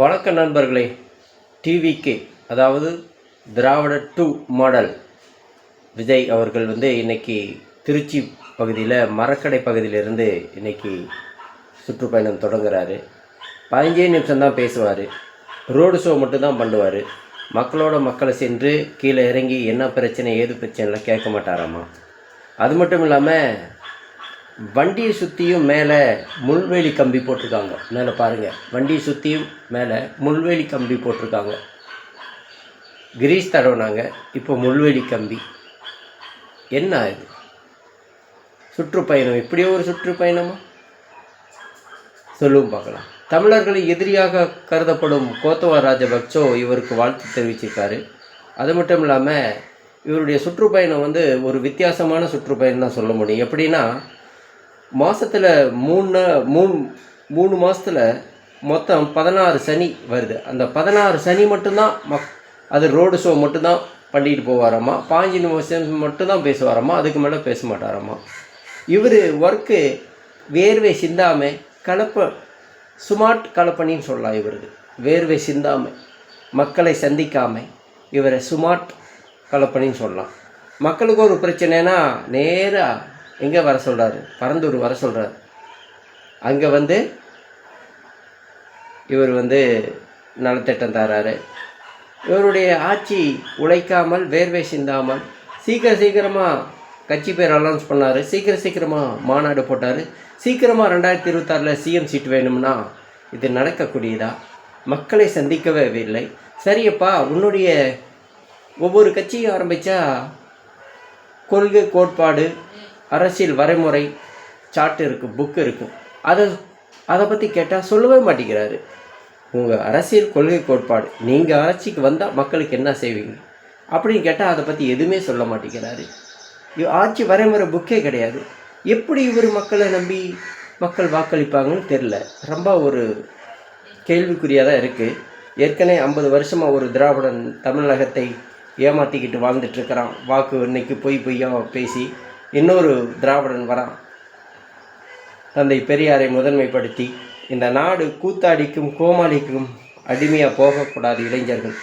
வணக்க நண்பர்களே டிவிகே அதாவது திராவிட டூ மாடல். விஜய் அவர்கள் வந்து இன்றைக்கி திருச்சி பகுதியில் மரக்கடை பகுதியிலிருந்து இன்னைக்கு சுற்றுப்பயணம் தொடங்குகிறாரு பதினஞ்சே நிமிஷம்தான் பேசுவார். ரோடு ஷோ மட்டும்தான் பண்ணுவார். மக்களோட மக்களை சென்று கீழே இறங்கி என்ன பிரச்சனை ஏது பிரச்சனைலாம் கேட்க மாட்டாராம்மா அது மட்டும் இல்லாமல் வண்டியை சுற்றியும் மேலே முள்வேலி கம்பி போட்டிருக்காங்க. மேலே பாருங்கள் வண்டியை சுற்றியும் மேலே முள்வேலி கம்பி போட்டிருக்காங்க. கிரீஸ் தடவுனாங்க இப்போ முள்வேலி கம்பி. என்ன இது? சுற்றுப்பயணம். இப்படியே ஒரு சுற்றுப்பயணமா? சொல்லுவோம் பார்க்கலாம். தமிழர்களை எதிரியாக கருதப்படும் கோத்தவா ராஜபக்சோ இவருக்கு வாழ்த்து தெரிவிச்சிருக்காரு. அது மட்டும் இல்லாமல் இவருடைய சுற்றுப்பயணம் வந்து ஒரு வித்தியாசமான சுற்றுப்பயணம் தான் சொல்ல முடியும். எப்படின்னா மாதத்தில் மூணு மூணு மூணு மாதத்தில் மொத்தம் பதினாறு சனி வருது. அந்த பதினாறு சனி மட்டும்தான் மக் அது ரோடு ஷோ மட்டும்தான் பண்ணிட்டு போவாராம்மா பாஞ்சு நிமிஷம் மட்டும்தான் பேசுவாராம்மா அதுக்கு மேலே பேச மாட்டாராம்மா இவர் ஒர்க்கு வேர்வை சிந்தாமல் கலப்ப சுமார்ட் கலப்பணின்னு சொல்லலாம் இவருக்கு வேர்வை சிந்தாமல் மக்களை சந்திக்காமல் இவரை சுமார்ட் கலப்பணின்னு சொல்லலாம். மக்களுக்கு ஒரு பிரச்சனைனா நேராக எங்கே வர சொல்கிறாரு பரந்தூர் வர சொல்கிறார் அங்கே வந்து இவர் வந்து நலத்திட்டம் தராரு. இவருடைய ஆட்சி உழைக்காமல் வேர்வை சிந்தாமல் சீக்கிரம் சீக்கிரமாக கட்சி பேர் அனௌன்ஸ் பண்ணார். சீக்கிரம் சீக்கிரமாக மாநாடு போட்டார். சீக்கிரமாக ரெண்டாயிரத்தி இருபத்தாறில் சிஎம் சீட் வேணும்னா இது நடக்கக்கூடியதா? மக்களை சந்திக்கவே இல்லை. சரியப்பா உன்னுடைய ஒவ்வொரு கட்சியும் ஆரம்பித்தா கொள்கை கோட்பாடு அரசியல் வரைமுறை சார்ட் இருக்குது புக்கு இருக்குது அதை அதை பற்றி கேட்டால் சொல்லவே மாட்டேங்கிறாரு. உங்கள் அரசியல் கொள்கை கோட்பாடு நீங்கள் ஆட்சிக்கு வந்தால் மக்களுக்கு என்ன செய்வீங்க? அப்படின்னு கேட்டால் அதை பற்றி எதுவுமே சொல்ல மாட்டேங்கிறாரு. ஆட்சி வரைமுறை புக்கே கிடையாது. எப்படி இவர் மக்களை நம்பி மக்கள் வாக்களிப்பாங்கன்னு தெரில ரொம்ப ஒரு கேள்விக்குறியாக தான் இருக்குது ஏற்கனவே ஐம்பது வருஷமாக ஒரு திராவிடன் தமிழகத்தை ஏமாற்றிக்கிட்டு வாழ்ந்துட்டுருக்கிறான் வாக்கு இன்னைக்கு பொய் பொய்யாக பேசி இன்னொரு திராவிடன் வரான். தந்தை பெரியாரை முதன்மைப்படுத்தி இந்த நாடு கூத்தாடிக்கும் கோமாளிக்கும் அடிமையாக போகக்கூடாது இளைஞர்கள்.